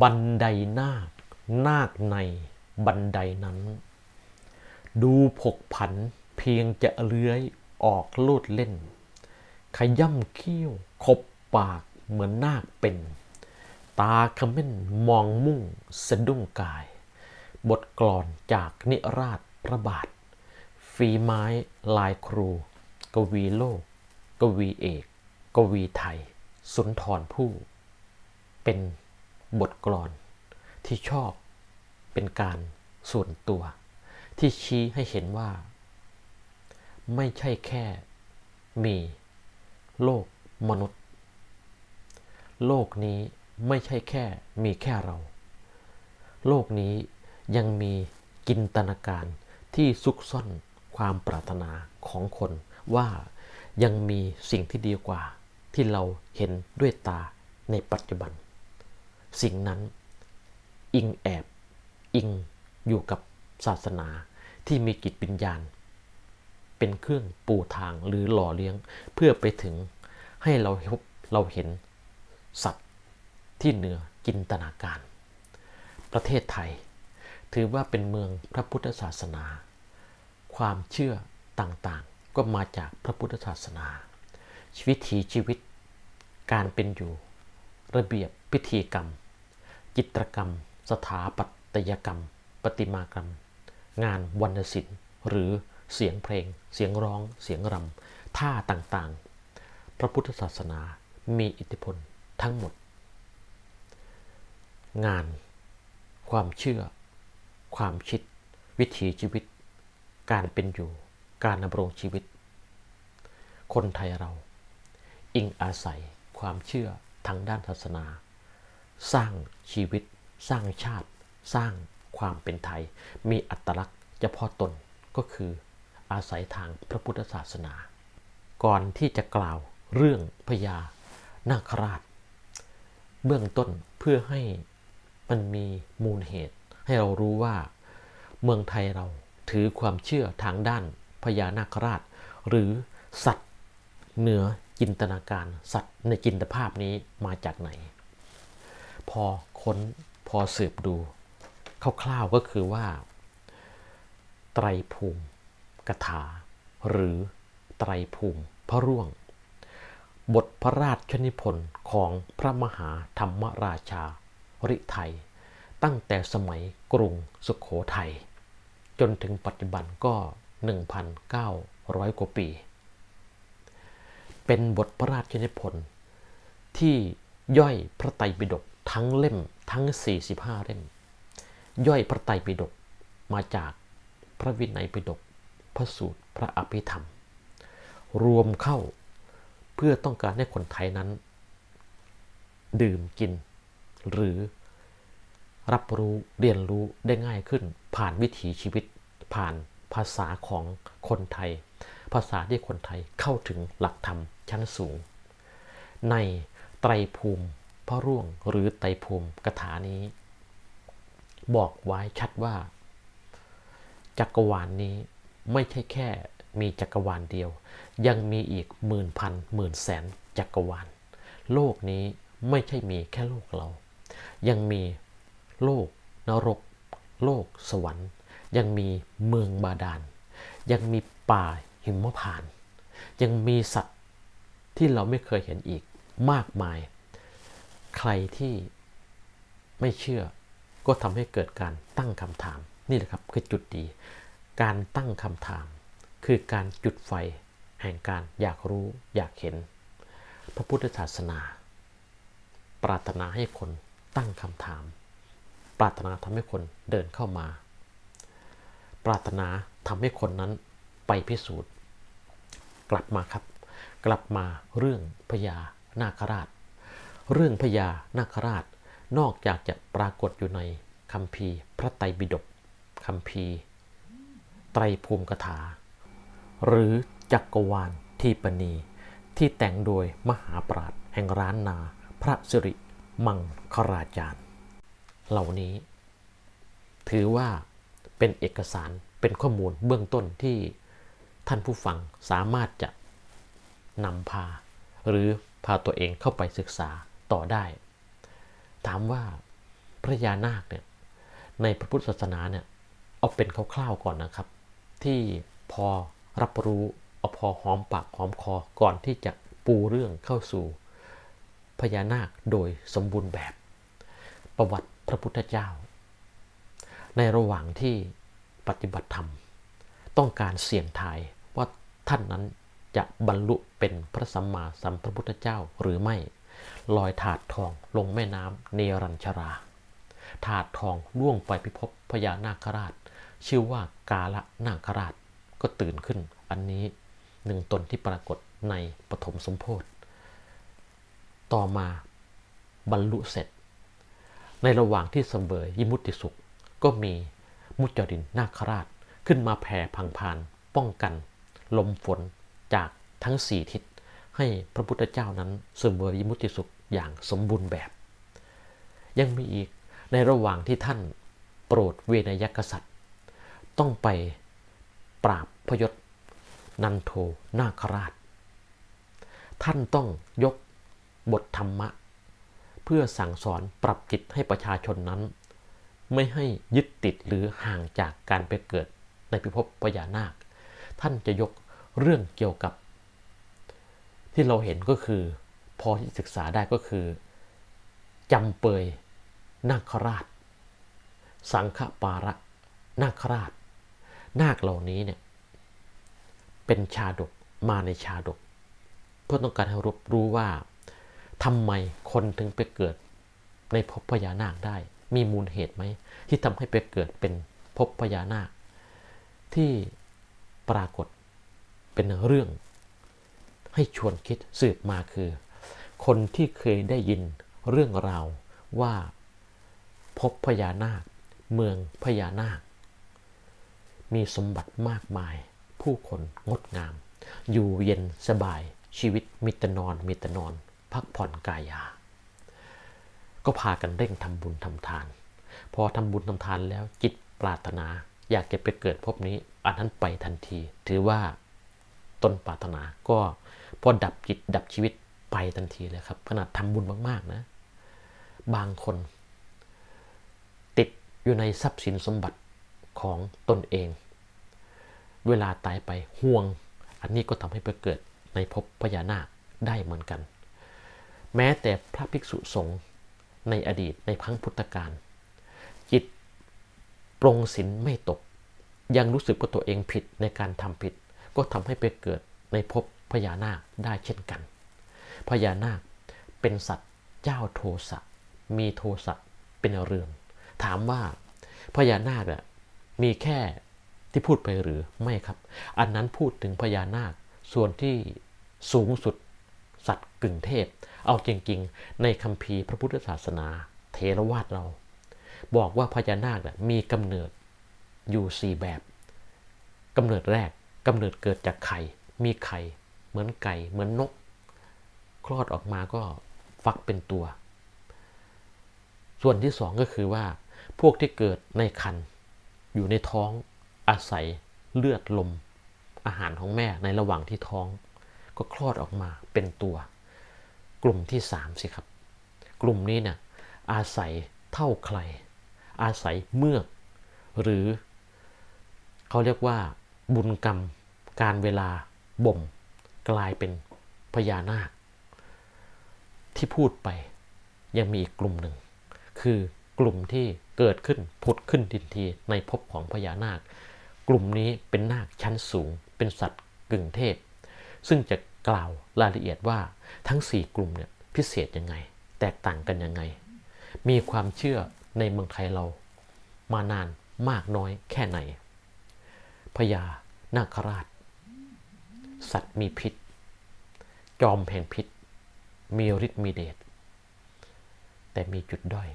บันไดนาค นาคในบันไดนั้น ดูผกผันเพียงจะเลื้อยออกลูดเล่น ขย่ำเขี้ยว ขบปากเหมือนนาคเป็น ตาขม้นมองมุ่งสะดุ้งกาย บทกลอนจากนิราชพระบาท ฝีไม้ลายครู กวีโลก กวีเอก กวีไทย สุนทรผู้เป็น บทกลอน ที่ชอบเป็นการส่วนตัว ที่ชี้ให้เห็นว่า ไม่ใช่แค่มีโลกมนุษย์ โลกนี้ไม่ใช่แค่มีแค่เรา โลกนี้ยังมีจินตนาการที่ซุกซ่อนความปรารถนาของคนว่ายังมีสิ่งที่ดีกว่าที่เราเห็นด้วยตาในปัจจุบัน สิ่งนั้น อิงแอบอิงอยู่กับศาสนาที่มีจิตวิญญาณ เป็นเครื่องปูทางหรือหล่อเลี้ยงเพื่อไปถึงให้เราพบเราเห็นสัตว์ที่เหนือจินตนาการ ประเทศไทย ถือว่าเป็นเมืองพระพุทธศาสนา ความเชื่อต่างๆ ก็มาจากพระพุทธศาสนาชีวิตถีชีวิต การเป็นอยู่ ระเบียบพิธีกรรม จิตรกรรม สถาปัตยกรรม ประติมากรรม งานวรรณศิลป์ หรือเสียงเพลง เสียงร้อง เสียงรำ ท่าต่างๆ พระพุทธศาสนามีอิทธิพลทั้งหมด งาน ความเชื่อ ความคิด วิถีชีวิต การเป็นอยู่ การดำรงชีวิต คนไทยเรา อิงอาศัยความเชื่อทางด้านศาสนา สร้างชีวิต สร้างชาติ สร้างความเป็นไทย มีอัตลักษณ์เฉพาะตนก็คืออาศัยทางพระพุทธศาสนา ก่อนที่จะกล่าวเรื่องพญานาคราช เบื้องต้นเพื่อให้มันมีมูลเหตุ ให้เรารู้ว่า เมืองไทยเราถือความเชื่อทางด้านพญานาคราช หรือสัตว์เหนือจินตนาการสัตว์ในจินตภาพนี้มาจากไหน พอค้นพอสืบดูคร่าวๆก็คือว่า ไตรภูมิกถา หรือไตรภูมิพระร่วง บทพระราชนิพนธ์ของพระมหาธรรมราชาริไทย ตั้งแต่สมัยกรุงสุขโขทัย จนถึงปัจจุบันก็ 1,900 กว่าปี เป็นบทพระราชนิพนธ์ที่ย่อยพระไตรปิฎก ทั้งเล่มทั้ง 45 เล่ม ย่อยพระไตรปิฎกมาจากพระวินัยปิฎกพระสูตรพระอภิธรรม รวมเข้าเพื่อต้องการให้คนไทยนั้น ดื่มกิน หรือรับรู้เรียนรู้ได้ง่ายขึ้น ผ่านวิถีชีวิต ผ่านภาษาของคนไทย ภาษาที่คนไทยเข้าถึงหลักธรรมชั้นสูง ในไตรภูมิ พระร่วงหรือไตภูมิกถานี้ บอกไว้ชัดว่า จักรวาลนนี้ไม่ใช่แค่มีจักรวาลเดียว ยังมีอีกหมื่นพันหมื่นแสนจักรวาล โลกนี้ไม่ใช่มีแค่โลกเรา ยังมีโลกนรก โลกสวรรค์ ยังมีเมืองบาดาล ยังมีป่าหิมพาน ยังมีสัตว์ที่เราไม่เคยเห็นอีกมากมาย ใครที่ไม่เชื่อ ก็ทำให้เกิดการตั้งคำถาม นี่แหละครับคือจุดดี การตั้งคำถาม คือการจุดไฟ แห่งการอยากรู้อยากเห็น พระพุทธศาสนา ปรารถนาให้คนตั้งคำถาม ปรารถนาทำให้คนเดินเข้ามา ปรารถนาทำให้คนนั้นไปพิสูจน์ กลับมาครับ กลับมาเรื่องพญานาคราช เรื่องพญานาคราช นอกจากจะปรากฏอยู่ในคัมภีพระไตรปิฎกคัมภีไตรภูมิกถา หรือจักรวาลทีปณีที่แต่งโดยมหาปราชญ์แห่งร้านนา พระสิริมังคราจารย์ เหล่านี้ ถือว่าเป็นเอกสารเป็นข้อมูลเบื้องต้นที่ท่านผู้ฟังสามารถจะนำพา หรือพาตัวเองเข้าไปศึกษา ต่อได้ ถามว่าพระยานาคเนี่ยในพระพุทธศาสนาเนี่ยเอาเป็นคร่าวๆก่อนนะครับ ที่พอรับรู้เอาพอหอมปากหอมคอก่อนที่จะปูเรื่องเข้าสู่พญานาคโดยสมบูรณ์แบบ ประวัติพระพุทธเจ้า ในระหว่างที่ปฏิบัติธรรม ต้องการเสี่ยงทายว่าท่านนั้นจะบรรลุเป็นพระสัมมาสัมพุทธเจ้าหรือไม่ ลอยถาดทองลงแม่น้ำเนรัญชรา ถาดทองล่วงไปพิภพพญานาคราช ชื่อว่ากาละนาคราชก็ตื่นขึ้นอันนี้หนึ่งตนที่ปรากฏในปฐมสมโพธิต่อมาบรรลุเสร็จ ในระหว่างที่เสมยยิมุติสุข ก็มีมุจรินนาคราชขึ้นมาแผ่พังพาน ป้องกัน ลมฝนจากทั้งสี่ทิศ ให้พระพุทธเจ้านั้นเสมยยิมุติสุขอย่างสมบูรณ์แบบ ยังมีอีกในระหว่างที่ท่านโปรดเวนยกษัตริย์ ต้องไปปราบพยศนันโทนาคราช ท่านต้องยกบทธรรมะ เพื่อสั่งสอนปรับจิตให้ประชาชนนั้น ไม่ให้ยึดติดหรือห่างจากการไปเกิดในพิภพพญานาค ท่านจะยกเรื่องเกี่ยวกับ ที่เราเห็นก็คือ พอที่ศึกษาได้ก็คือจำเปยนาคราช สังฆปาระนาคราช นาคเหล่านี้เนี่ยเป็นชาดกมาในชาดก เพื่อต้องการให้รับรู้ว่าทำไมคนถึงไปเกิดในภพพญานาคได้ มีมูลเหตุไหมที่ทำให้ไปเกิดเป็นภพพญานาค ที่ปรากฏเป็นเรื่อง ให้ชวนคิดสืบมาคือ คนที่เคยได้ยินเรื่องราวว่าพบพญานาค เมืองพญานาค มีสมบัติมากมาย ผู้คนงดงาม อยู่เย็นสบายชีวิตมีแต่นอนมีแต่นอน พักผ่อนกายา ก็พากันเร่งทำบุญทำทาน พอทำบุญทำทานแล้วจิตปรารถนา อยากจะไปเกิดพบนี้ อันนั้นไปทันที ถือว่าตนปรารถนาก็ พอดับจิตดับชีวิตไปทันทีเลยครับ ขนาดทำบุญมากๆนะ บางคน ติดอยู่ในทรัพย์สินสมบัติของตนเอง เวลาตายไปห่วง อันนี้ก็ทำให้ไปเกิดในภพพญานาคได้เหมือนกัน แม้แต่พระภิกษุสงฆ์ในอดีตในพังพุทธกาลจิตปรงศีลไม่ตก ยังรู้สึกว่าตัวเองผิดในการทำผิด ก็ทำให้ไปเกิดในภพ พญานาคได้เช่นกัน พญานาคเป็นสัตว์เจ้าโทสะมีโทสะเป็นเรือน ถามว่าพญานาคอะมีแค่ที่พูดไปหรือไม่ครับ อันนั้นพูดถึงพญานาคส่วนที่สูงสุดสัตว์กึ่งเทพ เอาจริงๆ ในคัมภีร์พระพุทธศาสนาเทรวาสเรา บอกว่าพญานาคมีกำเนิดอยู่สี่แบบกำเนิดแรกกำเนิดเกิดจากไข่ มีไข่ เหมือนไก่ เหมือนนก คลอดออกมาก็ฟักเป็นตัว ส่วนที่สองก็คือว่า พวกที่เกิดในคันอยู่ในท้องอาศัยเลือดลม อาหารของแม่ในระหว่างที่ท้อง ก็คลอดออกมาเป็นตัว กลุ่มที่สามสิครับ กลุ่มนี้เนี่ยอาศัยเท่าใคร อาศัยเมือก หรือ เขาเรียกว่าบุญกรรม การเวลาบ่ม กลายเป็นพญานาค ที่พูดไปยังมีอีกกลุ่มหนึ่ง คือกลุ่มที่เกิดขึ้นผุดขึ้นทินทีในภพของพญานาค กลุ่มนี้เป็นนาคชั้นสูง เป็นสัตว์กึ่งเทพ ซึ่งจะกล่าวรายละเอียดว่าทั้ง 4 กลุ่มเนี่ยพิเศษยังไง แตกต่างกันยังไง มีความเชื่อในเมืองไทยเรา มานานมากน้อยแค่ไหนพญานาคราช สัตว์มีพิษ จอมแห่งพิษ มีฤทธิ์มีเดช แต่มีจุดด้อย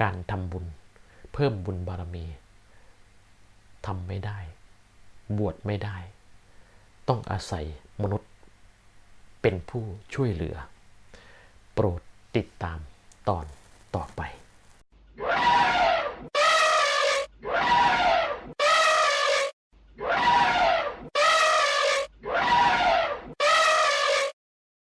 การทำบุญ เพิ่มบุญบารมีทำไม่ได้ บวชไม่ได้ ต้องอาศัยมนุษย์ เป็นผู้ช่วยเหลือ โปรดติดตามตอนต่อไป